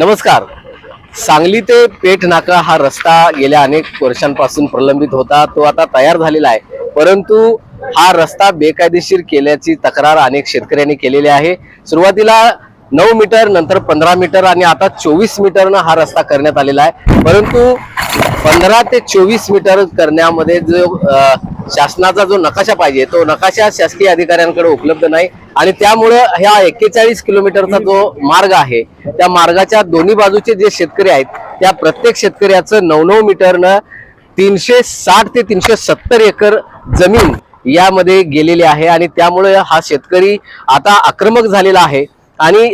नमस्कार. सांगली ते पेठ नाका हा रस्ता गेल्या अनेक वर्षांपासून प्रलंबित होता तो आता तयार झालेला आहे. परंतु हा रस्ता बेकायदेशीर केल्याची तक्रार अनेक शेतकऱ्यांनी केलेली आहे. सुरुवातीला नऊ मीटर नंतर पंधरा मीटर आणि आता चोवीस मीटरनं हा रस्ता करण्यात आलेला आहे. परंतु पंधरा ते चोवीस मीटर करण्यामध्ये जो शासनाचा जो नकाशा पाहिजे तो नकाशा शासकीय अधिकाऱ्यांकडे उपलब्ध नाही. आणि त्यामुळं ह्या एक्केचाळीस किलोमीटरचा जो मार्ग आहे त्या मार्गाच्या दोन्ही बाजूचे जे शेतकरी आहेत त्या प्रत्येक शेतकऱ्याचं नऊ नऊ मीटरनं तीनशे साठ ते तीनशे सत्तर एकर जमीन यामध्ये गेलेली आहे. आणि त्यामुळे हा शेतकरी आता आक्रमक झालेला आहे. आणि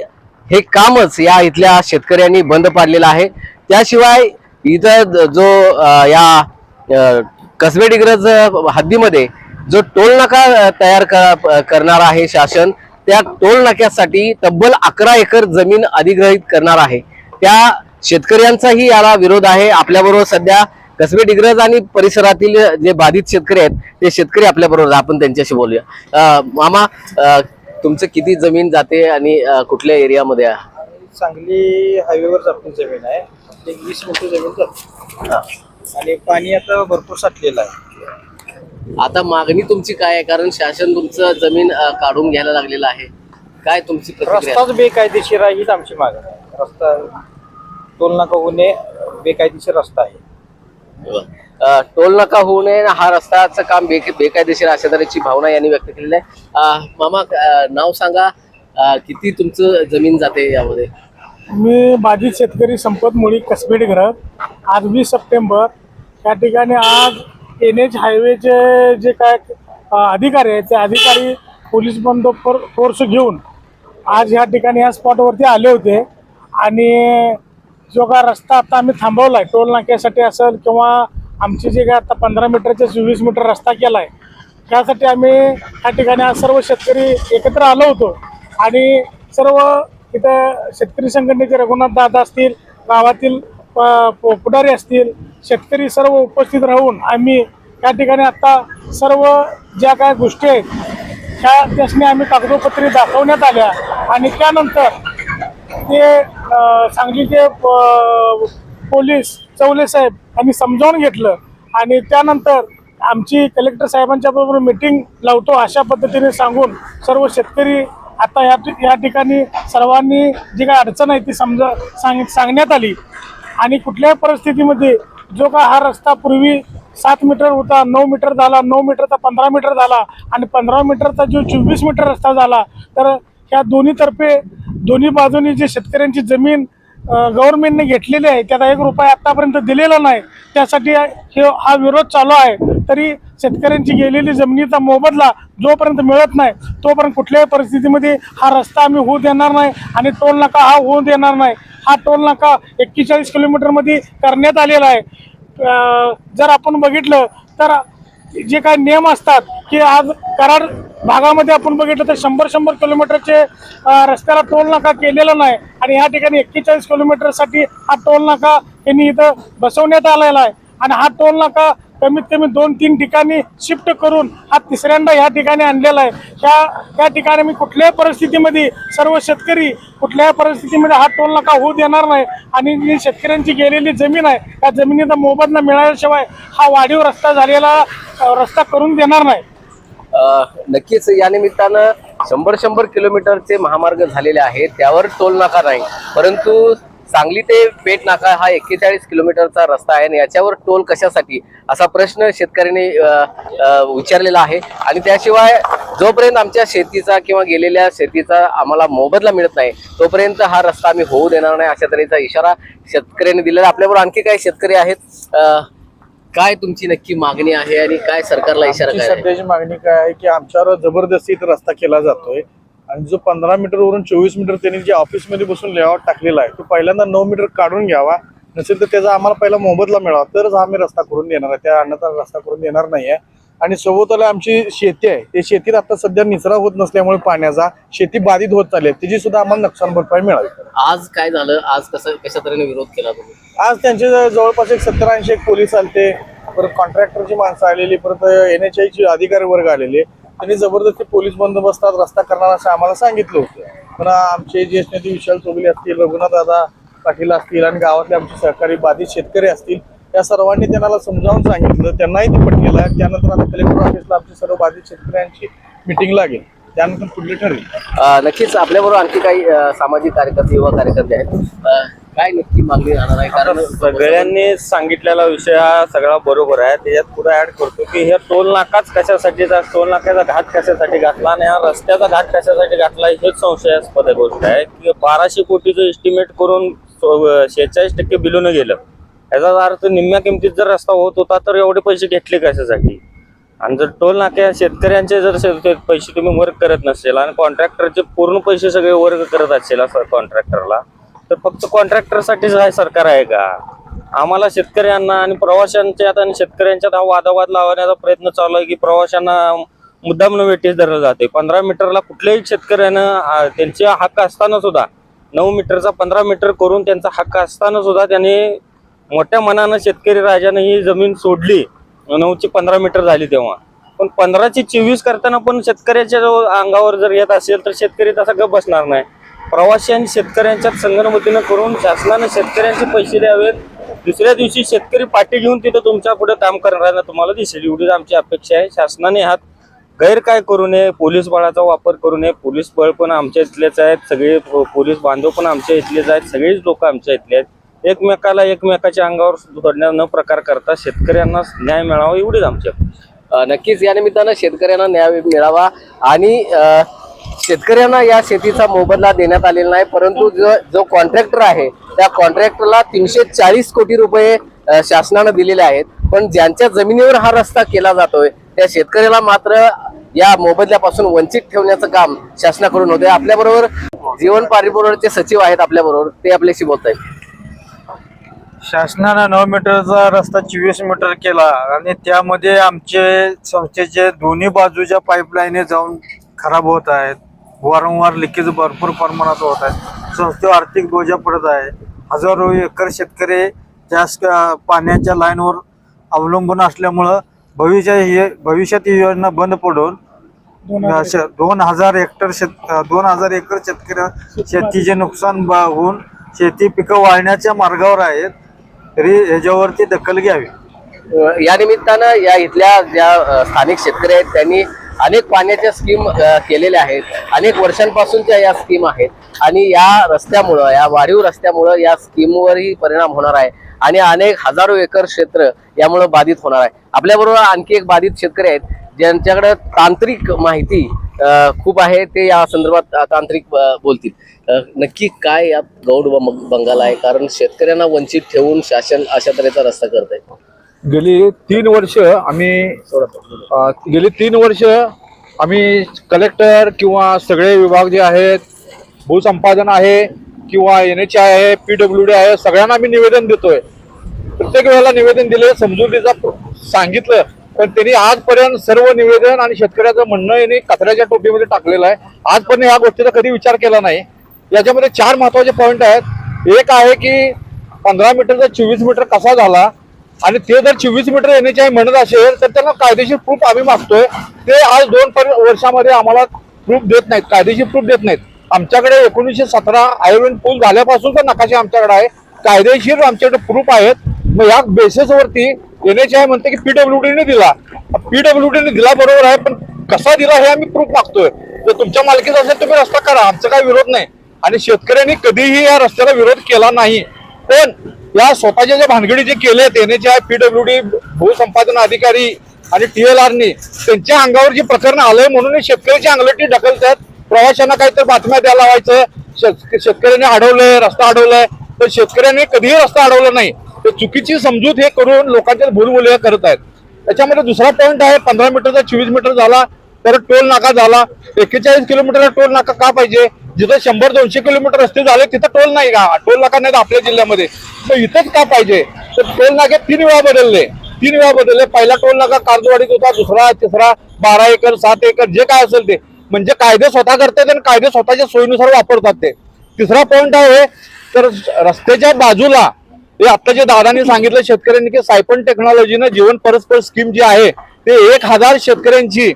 हे कामच या इथल्या शेतकऱ्यांनी बंद पाडलेलं आहे. त्याशिवाय इथं जो या कसबे डिग्रज हद्दीमध्ये जो टोल नाका तयार करणार आहे शासन त्या टोल नाक्यासाठी तब्बल अकरा एकर जमीन अधिग्रहित करणार आहे. त्या शेतकऱ्यांचाही याला विरोध आहे. आपल्याबरोबर सध्या कसबे डिग्रज आणि परिसरातील जे बाधित शेतकरी आहेत ते शेतकरी आपल्याबरोबर आपण त्यांच्याशी बोलूया. मामा तुमचं किती जमीन जाते आणि कुठल्या एरियामध्ये आहे? सांगली हायवेवर आपली जमीन आहे. एक वीस मीटर जमीन जाते. आणि पाणी आता भरपूर साठलेलं आहे. आता मागणी तुमची काय आहे? कारण शासन तुमचं जमीन अं, काढून घ्यायला लागलेलं आहे. काय तुमची प्रतिक्रिया? रस्ताच बेकायदेशीर आहे हीच आमची मागणी आहे. रस्ता टोल नाका होऊ नये बेकायदेशीर रस्ता आहे. अं, टोल नका होऊ नये हा रस्त्याचं काम बे बेकायदेशीर अशा तऱ्हेची भावना यांनी व्यक्त केलेली आहे. अं, मामा अं, नाव सांगा अं, किती तुमचं जमीन जाते यामध्ये? मी बाधित शेतकरी संपत मुळी कसबेड घरात आज वीस सप्टेंबर. या ठिकाणी आज एन एच हायवेचे जे काय अधिकारी आहेत ते अधिकारी पोलीस बंदोबर फोर्स घेऊन आज ह्या ठिकाणी या स्पॉटवरती आले होते. आणि जो का रस्ता आता आम्ही थांबवला आहे टोल नाक्यासाठी असेल किंवा आमचे जे काय आता पंधरा मीटरचे चोवीस मीटर रस्ता केला आहे त्यासाठी आम्ही या ठिकाणी आज सर्व शेतकरी एकत्र आलो होतो. आणि सर्व इथं शेतकरी संघटनेचे रघुनाथ दादा असतील गावातील प- पुढारी असतील शेतकरी सर्व उपस्थित राहून आम्ही या ठिकाणी आता सर्व ज्या काय गोष्टी आहेत ह्या त्यासनी आम्ही कागदोपत्री दाखवण्यात आल्या आणि त्यानंतर ते सांगलीचे प- पोलीस चौले साहेब यांनी समजावून घेतलं आणि त्यानंतर आमची कलेक्टर साहेबांच्या बरोबर मीटिंग लावतो अशा पद्धतीने सांगून सर्व शेतकरी आता या या ठिकाणी सर्वांनी जी काही अडचण आहे ती समजा सांग सांगण्यात आली. आणि कुठल्याही परिस्थितीमध्ये जो का हा रस्ता पूर्वी सात मीटर होता नऊ मीटर झाला नऊ मीटरचा पंधरा मीटर झाला आणि पंधरा मीटरचा जो चोवीस मीटर रस्ता झाला तर ह्या दोन्हीतर्फे दोन्ही बाजूनी जी शेतकऱ्यांची जमीन गव्हर्नमेंटने घेतलेली आहे त्याचा एक रुपया आत्तापर्यंत दिलेला नाही. त्यासाठी हे हा विरोध चालू आहे. तरी शेतकऱ्यांची गेलेली जमिनीचा मोबदला जोपर्यंत मिळत नाही तोपर्यंत कुठल्याही परिस्थितीमध्ये हा रस्ता आम्ही होऊ देणार नाही आणि टोल नाका हा होऊ देणार नाही. हा टोल नाका एक्केचाळीस किलोमीटरमध्ये करण्यात आलेला आहे. जर आपण बघितलं तर जे काही नियम असतात की आज कराड भागामध्ये आपण बघितलं तर शंभर शंभर किलोमीटरचे रस्त्याला टोल नाका केलेला नाही आणि ह्या ठिकाणी एक्केचाळीस किलोमीटरसाठी हा टोल नाका यांनी इथं बसवण्यात आलेला आहे. आणि हा टोल नाका कमीत कमी दोन तीन ठिकाणी शिफ्ट करून हा तिसऱ्यांदा ह्या ठिकाणी आणलेला आहे. त्या त्या ठिकाणी मी कुठल्याही परिस्थितीमध्ये सर्व शेतकरी कुठल्याही परिस्थितीमध्ये हा टोल नका होऊ देणार नाही. आणि जी शेतकऱ्यांची गेलेली जमीन आहे त्या जमिनीचा मोबदला मिळाल्याशिवाय हा वाढीव रस्ता झालेला रस्ता करून देणार नाही. नक्कीच या निमित्तानं शंभर शंभर किलोमीटरचे महामार्ग झालेले आहेत. त्यावर टोल नाका नाही. परंतु सांगली ते पेठ नाका हा एक्केचाळीस किलोमीटरचा रस्ता आहे आणि याच्यावर टोल कशासाठी? असा प्रश्न शेतकऱ्यांनी विचारलेला आहे. आणि त्याशिवाय जोपर्यंत आमच्या शेतीचा किंवा गेलेल्या शेतीचा आम्हाला मोबदला मिळत नाही तोपर्यंत हा रस्ता आम्ही होऊ देणार नाही अशा तऱ्हेचा इशारा शेतकऱ्यांनी दिलेला आपल्याबरोबर आणखी काही शेतकरी आहेत? काय तुमची नक्की मागणी आहे आणि काय सरकारला इशारा? सध्याची मागणी काय आहे की आमच्यावर जबरदस्ती इथं रस्ता केला जातोय. आणि जो पंधरा मीटर वरून चोवीस मीटर त्यांनी जे ऑफिसमध्ये बसून लेआउट टाकलेला आहे तो पहिल्यांदा नऊ मीटर काढून घ्यावा. नसेल तर त्याचा आम्हाला पहिला मोबदला मिळावा. तरच आम्ही रस्ता करून देणार आहे. त्या अन्नाचा रस्ता करून देणार नाही आहे आणि सोबतला आमची शेती आहे. ते शेतीत आता सध्या निचरा होत नसल्यामुळे पाण्याचा शेती बाधित होत चालली आहे. त्याची सुद्धा आम्हाला नुकसान भरपाई मिळावी. आज काय झालं? आज कसं कशा तऱ्हेने विरोध केला तुम्ही? आज त्यांचे जवळपास एक सत्तर ऐंशी एक पोलीस आलते. परत कॉन्ट्रॅक्टरची माणसं आलेली परत एन एच आयची अधिकारी वर्ग आलेले. त्यांनी जबरदस्ती पोलीस बंदोबस्तात रस्ता करणार असं आम्हाला सांगितलं होतं. पण आमचे ज्येष्ठ नेते विशाल चौगुले असतील रघुनाथ दादा पाटील असतील आणि गावातले आमचे सहकारी बाधित शेतकरी असतील या सर्वांनी त्यांना समजावून सांगितलं. त्यांनाही ते पटलेलं आहे त्यानंतर आता कलेक्टर ऑफिसला आमची सर्व बाधित शेतकऱ्यांची मिटिंग लागेल. त्यानंतर पुढले ठरेल. नक्कीच आपल्याबरोबर आणखी काही सामाजिक कार्यकर्ते युवा कार्यकर्ते आहेत. काय नक्की मागणी राहणार आहे? कारण सगळ्यांनी सांगितलेला विषय हा सगळा बरोबर आहे. त्याच्यात पुढे ऍड करतो की हे टोल नाकाच कशासाठीचा टोल नाक्याचा घाट कशासाठी घातला आणि हा रस्त्याचा घाट कशासाठी घातला हेच संशयास्पद गोष्ट आहे. की बाराशे कोटीचं एस्टिमेट करून शेहेचाळीस टक्के बिलून गेलं. याचा अर्थ निम्म्या किमतीत जर रस्ता होत होता तर एवढे पैसे घेतले कशासाठी? आणि जर टोल नाक्या शेतकऱ्यांचे जर शे- ते पैसे तुम्ही वर्क करत नसेल आणि कॉन्ट्रॅक्टरचे पूर्ण पैसे सगळे वर्क करत असेल असं कॉन्ट्रॅक्टरला तर फक्त कॉन्ट्रॅक्टरसाठीच हा सरकार आहे का? आम्हाला शेतकऱ्यांना आणि प्रवाशांच्यात आणि शेतकऱ्यांच्यात हा वादावाद लावण्याचा प्रयत्न चालू आहे की प्रवाशांना मुद्दाम वेटेज धरलं जाते. पंधरा मीटरला कुठल्याही शेतकऱ्यानं त्यांचे हक्क असताना सुद्धा नऊ मीटरचा पंधरा मीटर करून त्यांचा हक्क असताना सुद्धा त्यांनी मोठ्या मनानं शेतकरी राजानं ही जमीन सोडली. नऊची पंधरा मीटर झाली तेव्हा. पण पंधराची चोवीस करताना पण शेतकऱ्याच्या अंगावर जर येत असेल तर शेतकरी तसा गप बसणार नाही. प्रवासी आणि शेतकऱ्यांच्यात संगणमतीनं करून शासनानं शेतकऱ्यांचे पैसे द्यावेत. दुसऱ्या दिवशी शेतकरी पाठी घेऊन तिथं तुमच्यापुढे काम करणाऱ्यांना तुम्हाला दिसेल एवढीच आमची अपेक्षा आहे. शासनाने हात गैर काय करू नये पोलीस बळाचा वापर करू नये. पोलीस बळ पण आमच्या इथलेच आहेत. सगळे पोलीस बांधव पण आमच्या इथलेच आहेत. सगळेच लोक आमच्या इथले आहेत. एकमेकाला एकमेकाच्या अंगावर सोडण्या न प्रकार करता शेतकऱ्यांना न्याय मिळावा एवढीच आमची अपेक्षा नक्कीच या निमित्तानं शेतकऱ्यांना न्याय मिळावा आणि शेतकऱ्यांना या शेतीचा मोबदला देण्यात आलेला नाही परंतु जो जो कॉन्ट्रॅक्टर आहे त्या कॉन्ट्रॅक्टरला तीनशे चाळीस कोटी रुपये शासनानं दिलेले आहेत. पण ज्यांच्या जमिनीवर हा रस्ता केला जातोय त्या शेतकऱ्याला मात्र या मोबदल्यापासून वंचित ठेवण्याचं काम शासनाकडून होते आपल्याबरोबर जीवन पारिबरोबरचे सचिव आहेत आपल्याबरोबर ते आपल्याशी बोलत आहेत शासनानं नऊ मीटरचा रस्ता चोवीस मीटर केला आणि त्यामध्ये आमचे संस्थेचे दोन्ही बाजूच्या पाईपलाईने जाऊन खराब होत आहेत. वारंवार लिकेज भरपूर प्रमाणात होत आहे. संस्थेवर आर्थिक बोजा पडत आहे. हजारो एकर शेतकरी जास्त पाण्याच्या लाईनवर अवलंबून असल्यामुळं भविष्य हे भविष्यात ही योजना बंद पडून दोन हजार अशा दोन हजार हेक्टर शेत दोन हजार एकर शेतकरी शेतीचे नुकसान होऊन शेती पिकं वाळण्याच्या मार्गावर आहेत. तरी ह्याच्यावरती दखल घ्यावी. या निमित्तानं या इथल्या ज्या स्थानिक शेतकरी आहेत त्यांनी अनेक पाण्याच्या स्कीम केलेल्या आहेत. अनेक वर्षांपासूनच्या या स्कीम आहेत. आणि या रस्त्यामुळं या वाढीव रस्त्यामुळं या स्कीमवरही परिणाम होणार आहे. आणि अनेक हजारो एकर क्षेत्र यामुळं बाधित होणार आहे. आपल्याबरोबर आणखी एक बाधित शेतकरी आहेत ज्यांच्याकडे तांत्रिक माहिती खूप आहे. ते या संदर्भात तांत्रिक बोलतील. नक्की काय यात गौड ब- बंगाल आहे? कारण शेतकऱ्यांना वंचित ठेवून शासन अशा तऱ्हेचा रस्ता करत आहे गेली तीन वर्ष आम्ही गेली तीन वर्ष आम्ही कलेक्टर किंवा सगळे विभाग जे आहेत भूसंपादन आहे किंवा एन एच आय आहे पी डब्ल्यू डी आहे सगळ्यांना आम्ही निवेदन देतोय. प्रत्येक वेळेला निवेदन दिले समजुतीचा सांगितलं पण त्यांनी आजपर्यंत सर्व निवेदन आणि शेतकऱ्याचं म्हणणं यांनी कचऱ्याच्या टोपीमध्ये टाकलेलं आहे. आजपर्यंत या गोष्टीचा कधी विचार केला नाही. याच्यामध्ये चार महत्त्वाचे पॉईंट आहेत. एक आहे की पंधरा मीटरचा चोवीस मीटर कसा झाला आणि ते जर चोवीस मीटर येण्याची एच म्हणत असेल तर त्यांना कायदेशीर प्रूफ आम्ही मागतोय. ते आज दोन वर्षामध्ये आम्हाला प्रूफ देत नाहीत कायदेशीर प्रूफ देत नाहीत. आमच्याकडे एकोणीसशे सतरा आयोजन पूल झाल्यापासूनचा नकाशे आमच्याकडे आहे. कायदेशीर आमच्याकडे प्रूफ आहेत. मग या बेसिसवरती एन एच आय म्हणते की पीडब्ल्यूडीने दिला. पीडब्ल्यूडीने दिला बरोबर आहे पण कसा दिला हे आम्ही प्रूफ मागतोय. जर तुमच्या मालकीचा असेल तुम्ही रस्ता करा. आमचा काही विरोध नाही. आणि शेतकऱ्यांनी कधीही या रस्त्याला विरोध केला नाही. पण या स्वतःच्या ज्या भानगडी जे केले एन एच पीडब्ल्यू डी भूसंपादन अधिकारी आणि टीएलआरनी त्यांच्या अंगावर जी प्रकरण आलंय म्हणून हे शेतकऱ्याची अंगलटी ढकलतात प्रवाशांना काहीतरी बातम्या द्यायला लावायचं शेत- शेतकऱ्यांनी अडवलंय रस्ता अडवलाय. तर शेतकऱ्यांनी कधीही रस्ता अडवला नाही. तर चुकीची समजूत हे करून लोकांच्या भूलभुलया करत आहेत त्याच्यामध्ये दुसरा पॉईंट आहे पंधरा मीटरचा चोवीस मीटर झाला तर टोल नाका झाला. एक्केचाळीस किलोमीटरला टोल नाका का पाहिजे? जिथं शंभर दोनशे किलोमीटर रस्ते झाले तिथं टोल नाही का? टोल नाका नाही आपल्या जिल्ह्यामध्ये. तर इथंच का पाहिजे? तर टोल नाके तीन वेळा बदलले. तीन वेळा बदलले. पहिला टोल नाका कार्जवाडीत होता दुसरा तिसरा बारा एकर सात एकर जे काय असेल ते. म्हणजे कायदे स्वतः करतात आणि कायदे स्वतःच्या सोयीनुसार वापरतात ते. तिसरा पॉईंट आहे तर रस्त्याच्या बाजूला हे आता जे दादांनी सांगितलं शेतकऱ्यांनी की सायपन टेक्नॉलॉजीनं जीवन परस्पर स्कीम जी आहे ते एक हजार शेतकऱ्यांची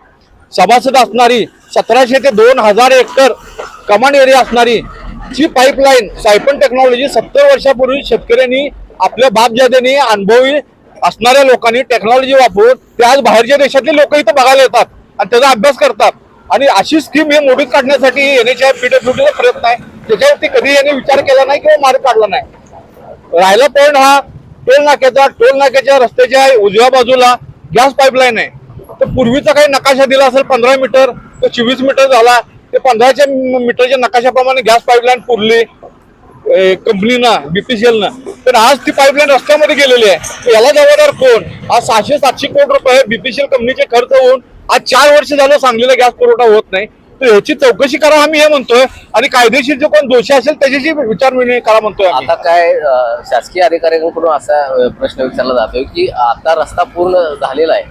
सभासद असणारी सतराशे ते दोन हजार एकर कमांड एरिया असणारी जी पाईपलाईन सायपन टेक्नॉलॉजी सत्तर वर्षापूर्वी शेतकऱ्यांनी आपल्या बापजाद्यांनी अनुभवी असणाऱ्या लोकांनी टेक्नॉलॉजी वापरून ते आज बाहेरच्या देशातले लोक इथं बघायला येतात आणि त्याचा अभ्यास करतात. आणि अशी स्कीम हे मोडीत काढण्यासाठी एन एच आय पीडब्ल्यूडीचा प्रयत्न आहे. त्याच्यावरती कधी याने विचार केला नाही किंवा मार्ग काढला नाही. राहिला पॉईंट हा टोल नाक्याचा टोल नाक्याच्या रस्त्याच्या उजव्या बाजूला गॅस पाईपलाईन आहे. तर पूर्वीचा काही नकाशा दिला असेल पंधरा मीटर तो चोवीस मीटर झाला. ते पंधराच्या मीटरच्या नकाशाप्रमाणे गॅस पाईपलाईन पुरली. कंपनीनं बीपीसीएलनं तर आज ती पाईपलाईन रस्त्यामध्ये गेलेली आहे. याला जबाबदार कोण? आज सहाशे सातशे कोटी रुपये बीपीसीएल कंपनीचे खर्च होऊन आज चार वर्ष झालं सांगलीला गॅस पुरवठा होत नाही. तर ह्याची चौकशी करा आम्ही हे म्हणतोय. आणि कायदेशीर जे कोण दोषी असेल त्याच्याशी विचारविनिमय करा म्हणतोय आता काय शासकीय अधिकाऱ्यांकडून असा प्रश्न विचारला जातोय की आता रस्ता पूर्ण झालेला आहे.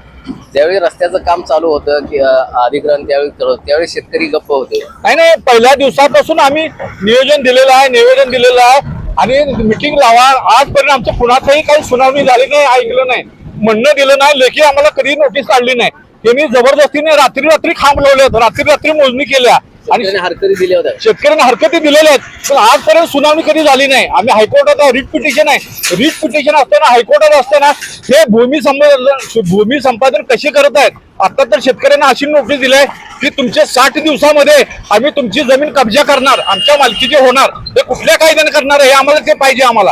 ज्यावेळी रस्त्याचं काम चालू होतं की अधिग्रहण त्यावेळी करत त्यावेळी शेतकरी गप्प होते. नाही नाही पहिल्या दिवसापासून आम्ही नियोजन दिलेलं आहे निवेदन दिलेलं आहे आणि मिटिंग लावा आजपर्यंत आमच्या कुणाचंही काही सुनावणी झाली नाही ऐकलं नाही म्हणणं दिलं नाही लेखी आम्हाला कधी नोटीस काढली नाही. त्यांनी जबरदस्तीने रात्री रात्री खांब रात्री रात्री मोजणी केल्या. आणि हरकती दिल्या होत्या. शेतकऱ्यांना हरकती दिलेल्या आहेत. पण आजपर्यंत सुनावणी कधी झाली नाही. आम्ही हायकोर्टात रिट पिटिशन आहे. रिट पिटिशन असताना हायकोर्टात असताना हे भूमी संपादन भूमी संपादन कसे करत आहेत? आता तर शेतकऱ्यांना अशी नोटीस दिली आहे की तुमचे साठ दिवसामध्ये आम्ही तुमची जमीन कब्जा करणार आमच्या मालकीची होणार. हे कुठल्या कायद्याने करणार आहे हे आम्हाला ते पाहिजे आम्हाला.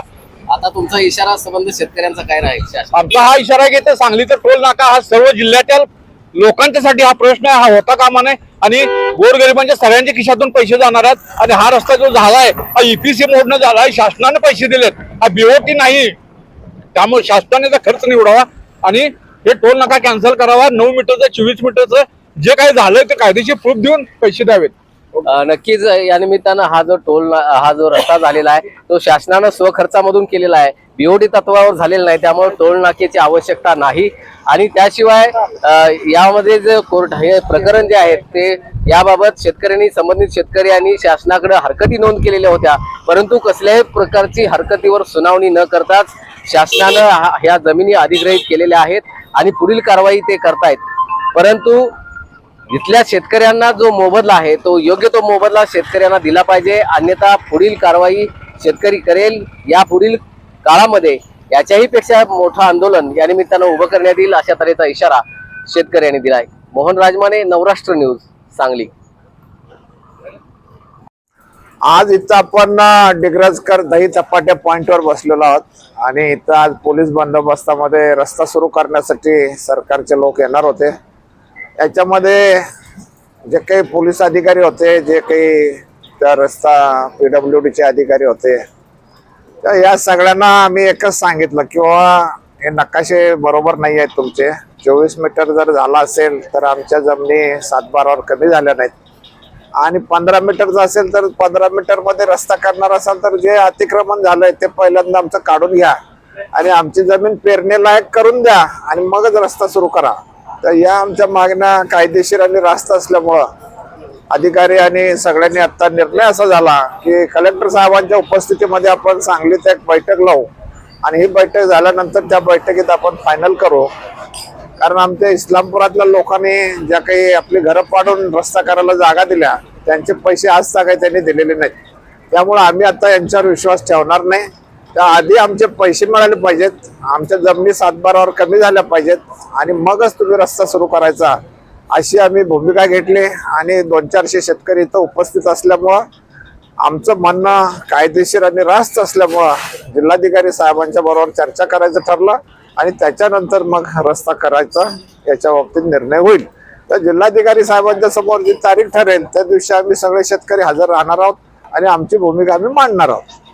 आता तुमचा इशारा संबंध शेतकऱ्यांचा काय राहील? आमचा हा इशारा आहे की ते सांगलीचा टोल नाका हा सर्व जिल्ह्यातील लोकांच्यासाठी हा प्रश्न आहे हा होता कामा नये. आणि गोरगरिबांच्या सगळ्यांच्या खिशातून पैसे जाणार आहेत. आणि हा रस्ता जो झाला आहे हा ईपीसी मोडनं झाला आहे शासनाने पैसे दिलेत. हा बीओटी नाही. त्यामुळे शासनाने त्याचा खर्च निवडावा. आणि हे टोल नका कॅन्सल करावा. नऊ मीटरचं चोवीस मीटरचं जे काही झालंय ते कायदेशीर प्रूफ देऊन पैसे द्यावेत. नक्कीच या निमित्तानं हा जो टोल हा जो रस्ता झालेला आहे तो शासनानं स्वखर्चामधून केलेला आहे. बीओडी तत्वावर झालेलं नाही त्यामुळे टोलनाक्याची आवश्यकता नाही. आणि त्याशिवाय यामध्ये जे कोर्ट हे प्रकरण जे आहेत ते याबाबत शेतकऱ्यांनी संबंधित शेतकरी आणि शासनाकडे हरकती नोंद केलेल्या होत्या. परंतु कसल्याही प्रकारची हरकतीवर सुनावणी न करताच शासनानं ह्या जमिनी अधिग्रहित केलेल्या आहेत आणि पुढील कारवाई ते करतायत. परंतु इथल्या शेतकऱ्यांना जो मोबदला आहे तो योग्य तो मोबदला शेतकऱ्यांना दिला पाहिजे. अन्यथा पुढील कारवाई शेतकरी करेल. या पुढील काळामध्ये याच्याही पेक्षा मोठं आंदोलन या निमित्तानं उभं करण्यात येईल अशा तऱ्हेचा इशारा शेतकऱ्यांनी दिलाय. मोहन राजमाने नवराष्ट्र न्यूज सांगली. आज इथं आपण डिग्रजकर दही चपाट्या पॉइंटवर बसलेलो आहोत. आणि इथं आज पोलीस बंदोबस्तामध्ये रस्ता सुरू करण्यासाठी सरकारचे लोक येणार होते. याच्यामध्ये जे काही पोलीस अधिकारी होते जे काही त्या रस्ता पी डब्ल्यू डीचे अधिकारी होते तर या सगळ्यांना आम्ही एकच सांगितलं किंवा हे नकाशे बरोबर नाही आहेत तुमचे. चोवीस मीटर जर झाला असेल तर आमच्या जमिनी सातबारावर कमी झाल्या नाहीत. आणि पंधरा मीटरचं असेल तर पंधरा मीटरमध्ये रस्ता करणार असाल तर जे अतिक्रमण झालंय ते पहिल्यांदा आमचं काढून घ्या. आणि आमची जमीन पेरणीलायक करून द्या आणि मगच रस्ता सुरू करा. तर या आमच्या मागण्या कायदेशीर आणि रास्त असल्यामुळं अधिकारी आणि सगळ्यांनी आत्ता निर्णय असा झाला की कलेक्टर साहेबांच्या उपस्थितीमध्ये आपण सांगलीत एक बैठक लावू. आणि ही बैठक झाल्यानंतर त्या बैठकीत आपण फायनल करू. कारण आमच्या इस्लामपुरातल्या लोकांनी ज्या काही आपली घरं पाडून रस्ता करायला जागा दिल्या त्यांचे पैसे आज काही त्यांनी दिलेले नाहीत. त्यामुळे आम्ही आता यांच्यावर विश्वास ठेवणार नाही. त्या आधी आमचे पैसे मिळाले पाहिजेत. आमच्या जमिनी सातबारावर कमी झाल्या पाहिजेत. आणि मगच तुम्ही रस्ता सुरू करायचा. अशी आम्ही भूमिका घेतली आणि दोन चारशे शेतकरी इथं उपस्थित असल्यामुळं आमचं म्हणणं कायदेशीर आणि रास्त असल्यामुळं जिल्हाधिकारी साहेबांच्या बरोबर चर्चा करायचं ठरलं आणि त्याच्यानंतर मग रस्ता करायचा याच्या बाबतीत निर्णय होईल. तर जिल्हाधिकारी साहेबांच्या समोर जी तारीख ठरेल त्या दिवशी आम्ही सगळे शेतकरी हजर राहणार आहोत आणि आमची भूमिका आम्ही मांडणार आहोत.